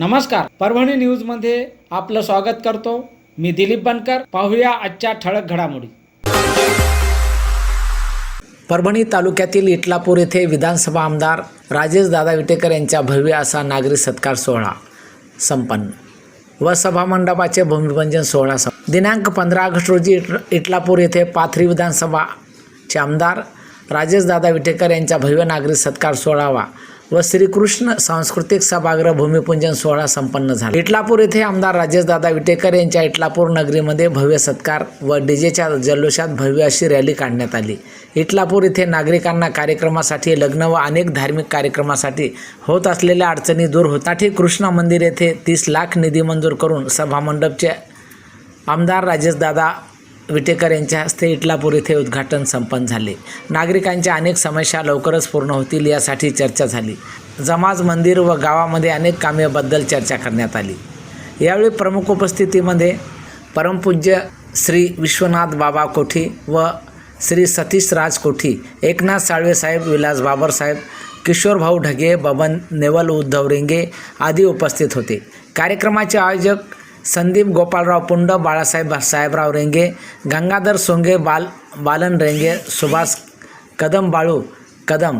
नमस्कार. परभणी न्यूजमध्ये आपलं स्वागत करतो. मी दिलीप बनकर. पाहूया आजच्या ठळक घडामोडी. परभणी तालुक्यातील इटलापूर येथे विधानसभा आमदार राजेश दादा विटेकर यांच्या भव्य असा नागरी सत्कार सोहळा संपन्न. व सभामंडपाचे भूमिपूजन सोहळा दिनांक पंधरा ऑगस्ट रोजी इट इटलापूर येथे पाथरी विधानसभाचे आमदार राजेश दादा विटेकर यांचा भव्य नागरी सत्कार सोहळावा व श्रीकृष्ण सांस्कृतिक सभागृह भूमिपूजन सोहळा संपन्न झाला. इटलापूर येथे आमदार राजेश दादा विटेकर यांच्या इटलापूर नगरीमध्ये भव्य सत्कार व डीजेच्या जल्लोषात भव्य अशी रॅली काढण्यात आली. इटलापूर येथे नागरिकांना कार्यक्रमासाठी लग्न व अनेक धार्मिक कार्यक्रमासाठी होत असलेल्या अडचणी दूर होताठी कृष्ण मंदिर येथे तीस लाख निधी मंजूर करून सभामंडपचे आमदार राजेशदादा विटेकर यांच्या हस्ते इटलापूर येथे उद्घाटन संपन्न झाले. नागरिकांच्या अनेक समस्या लवकरच पूर्ण होतील यासाठी चर्चा झाली. जमाज मंदिर व गावामध्ये अनेक कामेबद्दल चर्चा करण्यात आली. यावेळी प्रमुख उपस्थितीमध्ये परमपूज्य श्री विश्वनाथ बाबा कोठी व श्री सतीश राज कोठी एकनाथ साळवे साहेब विलास बाबरसाहेब साहेब किशोरभाऊ ढगे बबन नेवल उद्धव रेंगे आदी उपस्थित होते. कार्यक्रमाचे आयोजक संदीप गोपाळराव पुंड, बाळासाहेब साहेबराव रेंगे, गंगाधर सोंगे, बाल, बालन रेंगे, सुभाष कदम बाळू, कदम,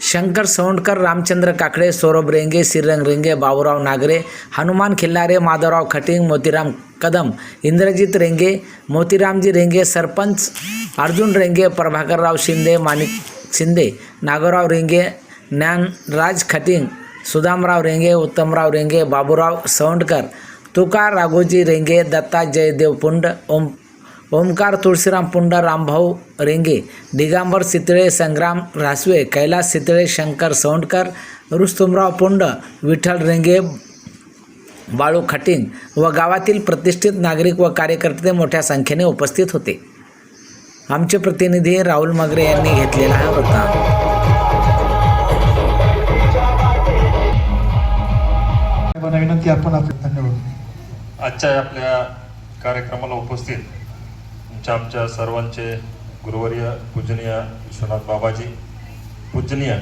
शंकर सौंडकर, रामचंद्र काकडे, सौरभ रेंगे श्रीरंग रेंगे, बाबूराव नागरे, हनुमान खिल्लारे, माधवराव खटिंग, मोतीराम कदम, इंद्रजीत रेंगे, मोतीरामजी रेंगे, सरपंच अर्जुन रेंगे, प्रभाकरराव शिंदे, माणिक शिंदे, नागोराव रेंगे, ज्ञानराज खटिंग, सुदामराव रेंगे, उत्तमराव रेंगे, बाबूराव सौंडकर तुकार राघोजी रेंगे दत्ता जयदेव पुंड ओम ओमकार तुळशीराम पुंड रामभाऊ रेंगे दिगांबर सितळे संग्राम रासवे कैलास सितळे शंकर सौंडकर रुस्तुमराव पुंड विठ्ठल रेंगे बाळू खटिंग व गावातील प्रतिष्ठित नागरिक व कार्यकर्ते मोठ्या संख्येने उपस्थित होते. आमचे प्रतिनिधी राहुल मगरे यांनी घेतलेला हा वृत्तांत. विनंती आपण आपली धन्यवाद. आजच्या आपल्या कार्यक्रमाला उपस्थित आमच्या आमच्या सर्वांचे गुरुवर्य पूजनीय विश्वनाथ बाबाजी पूजनीय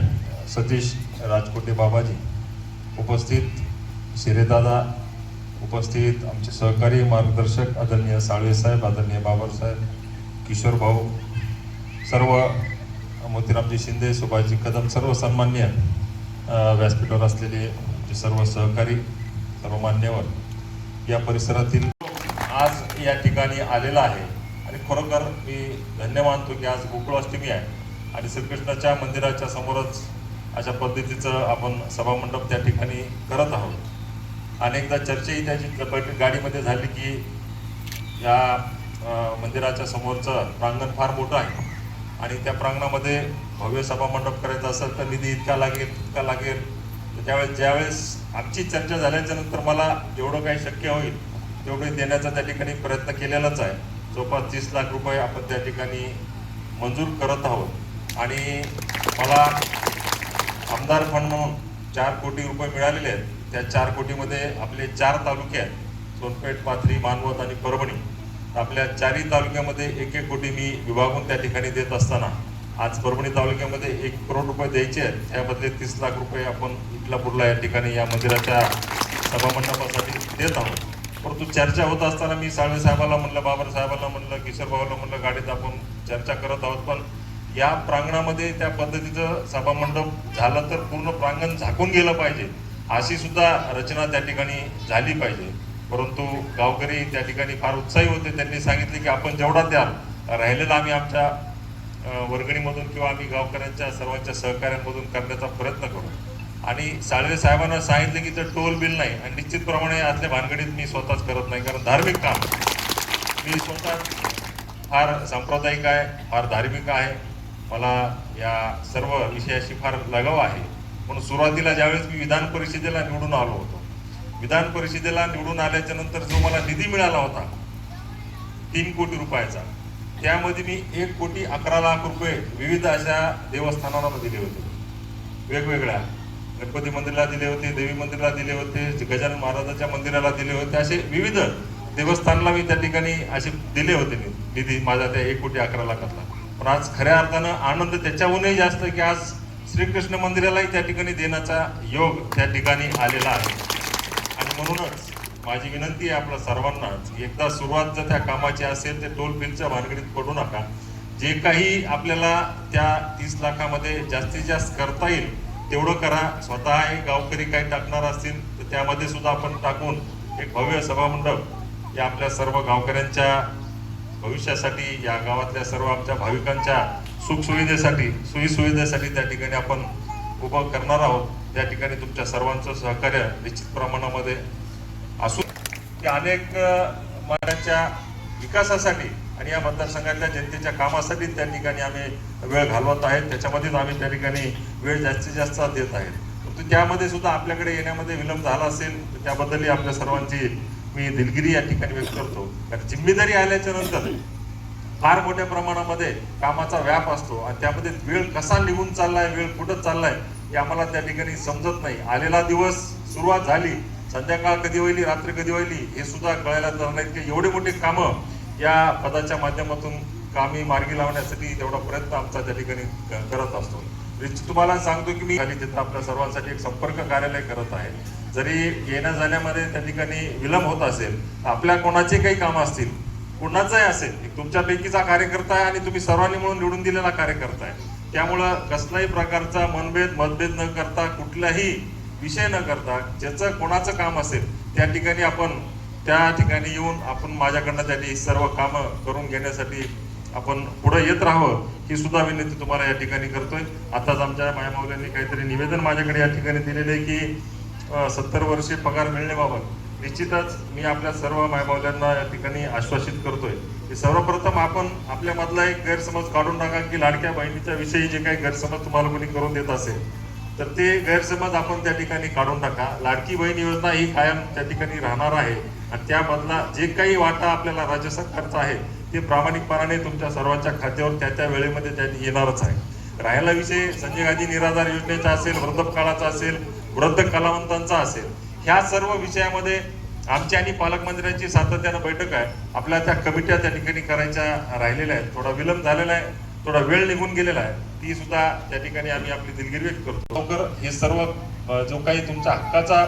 सतीश राजकोटे बाबाजी उपस्थित शिरेदादा उपस्थित आमचे सहकारी मार्गदर्शक आदरणीय साळवे साहेब आदरणीय बाबासाहेब किशोर भाऊ सर्व मोतीरामजी शिंदे सुभाषजी कदम सर्व सन्मान्य व्यासपीठावर असलेले आमचे सर्व सहकारी सर्व मान्यवर या परिसरातील आज या ठिकाणी आलेला आहे. आणि खरोखर मी धन्य मानतो की आज गोकुळाष्टमी आहे. आणि श्रीकृष्णाच्या मंदिराच्या समोरच अशा पद्धतीचं आपण सभामंडप त्या ठिकाणी करत आहोत. अनेकदा चर्चाही त्याची बैठक गाडीमध्ये झाली की या मंदिराच्या समोरचं प्रांगण फार मोठं आहे. आणि त्या प्रांगणामध्ये भव्य सभामंडप करायचा असेल तर निधी इतका लागेल इतका लागेल. तर त्यावेळेस ज्यावेळेस आमची चर्चा झाल्याच्यानंतर मला जेवढं काही शक्य होईल तेवढे देण्याचा त्या ठिकाणी प्रयत्न केलेलाच आहे. जवळपास तीस लाख रुपये आपण त्या ठिकाणी मंजूर करत आहोत. आणि मला आमदार फंड म्हणून चार कोटी रुपये मिळालेले आहेत. त्या चार कोटीमध्ये आपले चार तालुके आहेत. सोनपेठ पाथरी मानवत आणि परभणी. आपल्या चारही तालुक्यामध्ये एक एक कोटी मी विभागून त्या ठिकाणी देत असताना आज परभणी तालुक्यामध्ये एक करोड रुपये द्यायचे आहेत. त्यामधले तीस लाख रुपये आपण इटलापूरला या ठिकाणी या मंदिराच्या सभामंडपासाठी देत आहोत. परंतु चर्चा होत असताना मी साळवे साहेबाला म्हणलं बाबर साहेबाला म्हणलं किशोर भावाला म्हणलं गाडीत आपण चर्चा करत आहोत. पण या प्रांगणामध्ये त्या पद्धतीचं सभामंडप झालं तर पूर्ण प्रांगण झाकून गेलं पाहिजे अशी सुद्धा रचना त्या ठिकाणी झाली पाहिजे. परंतु गावकरी त्या ठिकाणी फार उत्साही होते. त्यांनी सांगितले की आपण जेवढा द्याल राहिलेला आम्ही आमच्या वर्गणीमधून किंवा आम्ही गावकऱ्यांच्या सर्वांच्या सहकार्यांमधून करण्याचा प्रयत्न करू. आणि साळवे साहेबांना सांगितलं की तर टोल बिल नाही आणि निश्चितप्रमाणे आतल्या भानगडीत मी स्वतःच करत नाही कारण धार्मिक काम. मी स्वतः फार सांप्रदायिक आहे फार धार्मिक आहे. मला या सर्व विषयाशी फार लगाव आहे. म्हणून सुरुवातीला ज्यावेळेस मी विधान परिषदेला निवडून आलो होतो विधान परिषदेला निवडून आल्याच्यानंतर जो मला निधी मिळाला होता तीन कोटी रुपयाचा त्यामध्ये मी एक कोटी अकरा लाख रुपये विविध अशा देवस्थानांना दिले होते. वेगवेगळ्या. गणपती मंदिराला दिले होते देवी मंदिराला दिले होते गजानन महाराजाच्या मंदिराला दिले होते असे विविध देवस्थानला मी त्या ठिकाणी असे दिले होते मी निधी माझा त्या एक कोटी अकरा लाखातला. पण आज खऱ्या अर्थानं आनंद त्याच्याहूनही जास्त की आज श्रीकृष्ण मंदिरालाही त्या ठिकाणी देण्याचा योग त्या ठिकाणी आलेला आहे. आणि म्हणूनच माझी विनंती आहे आपल्या सर्वांनाच एकदा सुरुवात जर त्या कामाची असेल ते टोल बिलच्या भानगडीत पडू नका. जे काही आपल्याला त्या तीस लाखामध्ये जास्तीत जास्त करता येईल तेवढं करा. स्वतः हे गावकरी काही टाकणार असतील तर त्यामध्ये सुद्धा आपण टाकून एक भव्य सभामंडप या आपल्या सर्व गावकऱ्यांच्या भविष्यासाठी या गावातल्या सर्व आमच्या भाविकांच्या सुखसुविधेसाठी सोयीसुविधेसाठी त्या ठिकाणी आपण उभं करणार आहोत. त्या ठिकाणी तुमच्या सर्वांचं सहकार्य निश्चित प्रमाणामध्ये असू की अनेक मनाच्या विकासासाठी आणि या मतदारसंघातल्या जनतेच्या कामासाठी त्या ठिकाणी आम्ही वेळ घालवत आहेत. त्याच्यामध्येच आम्ही त्या ठिकाणी वेळ जास्तीत जास्त देत आहेत. परंतु त्यामध्ये सुद्धा आपल्याकडे येण्यामध्ये विलंब झाला असेल तर त्याबद्दलही आपल्या सर्वांची मी दिलगिरी या ठिकाणी व्यक्त करतो. कारण जिम्मेदारी आल्याच्यानंतर फार मोठ्या प्रमाणामध्ये कामाचा व्याप असतो आणि त्यामध्ये वेळ कसा निघून चाललाय वेळ कुठं चाललाय हे आम्हाला त्या ठिकाणी समजत नाही. आलेला दिवस सुरुवात झाली संध्याकाळ कधी होईल रात्र कधी होईल हे सुद्धा कळायला जाणार नाही की एवढे मोठे कामं या पदाच्या माध्यमातून कामी मार्गी लावण्यासाठी तेवढा प्रयत्न आमचा त्या ठिकाणी क- करत असतो. तुम्हाला सांगतो की मी खाली तिथं आपल्या सर्वांसाठी एक संपर्क कार्यालय करत आहे. जरी येण्या जाण्यामध्ये त्या ठिकाणी विलंब होत असेल तर आपल्या कोणाचे काही कामं असतील कोणाचाही असेल तुमच्यापैकीचा कार्यकर्ता आहे आणि तुम्ही सर्वांनी म्हणून निवडून दिलेला कार्यकर्ता आहे. त्यामुळं कसलाही प्रकारचा मनभेद मतभेद न करता कुठलाही विषय न करता ज्याचं कोणाचं काम असेल त्या ठिकाणी आपण त्या ठिकाणी येऊन आपण माझ्याकडनं त्याची सर्व कामं करून घेण्यासाठी आपण पुढे येत राहावं ही सुद्धा विनंती तुम्हाला या ठिकाणी करतोय. आताच आमच्या मायामावल्यांनी काहीतरी निवेदन माझ्याकडे या ठिकाणी दिलेले आहे की सत्तर वर्षे पगार मिळण्याबाबत निश्चितच मी आपल्या सर्व मायमावल्यांना या ठिकाणी आश्वासित करतोय. की सर्वप्रथम आपण आपल्यामधला एक गैरसमज काढून टाका की लाडक्या बहिणीच्या विषयी जे काही गैरसमज तुम्हाला कोणी करून देत असेल तर ते गैरसमज आपण त्या ठिकाणी काढून टाका. लाडकी बहीण योजना ही कायम त्या ठिकाणी राहणार आहे. आणि त्यामधला जे काही वाटा आपल्याला राज्य सरकारचा आहे ते प्रामाणिकपणाने तुमच्या सर्वांच्या खात्यावर त्या त्या वेळेमध्ये त्यांनी येणारच आहे. राहायला विषय संजय गांधी निराधार योजनेचा असेल वृद्धकाळाचा असेल वृद्ध कलावंतांचा असेल ह्या सर्व विषयामध्ये आमची आणि पालकमंत्र्यांची सातत्यानं बैठक आहे. आपल्या त्या कमिट्या त्या ठिकाणी करायच्या राहिलेल्या आहेत. थोडा विलंब झालेला आहे. थोडा वेळ निघून गेलेला आहे ती सुद्धा त्या ठिकाणी आम्ही आपली दिलगिरी व्यक्त करतो. लवकर हे सर्व जो काही तुमच्या हक्काचा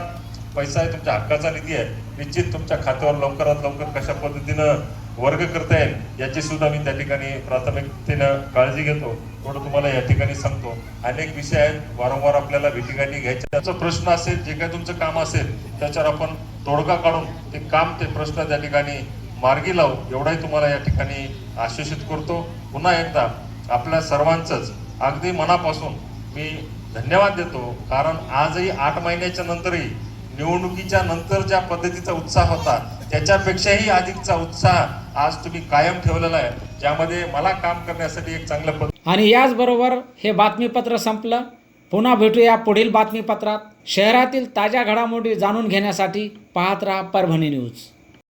पैसा आहे तुमच्या हक्काचा निधी आहे निश्चित तुमच्या खात्यावर लवकरात लवकर कशा पद्धतीनं वर्ग करता येईल याची सुद्धा मी त्या ठिकाणी प्राथमिकतेनं काळजी घेतो. थोडं तुम्हाला या ठिकाणी सांगतो. अनेक विषय आहेत वारंवार आपल्याला भेटीगाठी घ्यायच्या. त्याचा प्रश्न असेल जे काही तुमचं काम असेल त्याच्यावर आपण तोडगा काढून ते काम ते प्रश्न त्या ठिकाणी मार्गी लावू एवढाही तुम्हाला या ठिकाणी आश्वासित करतो. पुन्हा एकदा आपल्या सर्वांचंच. अगदी मनापासून मी धन्यवाद देतो. कारण आजही आठ महिन्याच्या नंतरही निवडणुकीच्या नंतर ज्या पद्धतीचा उत्साह होता त्याच्यापेक्षाही अधिकचा उत्साह आज तुम्ही कायम ठेवलेला आहे. ज्यामध्ये मला काम करण्यासाठी एक चांगलं पद आणि याचबरोबर हे बातमीपत्र संपलं. पुन्हा भेटूया पुढील बातमीपत्रात. शहरातील ताज्या घडामोडी जाणून घेण्यासाठी पाहत राहा परभणी न्यूज.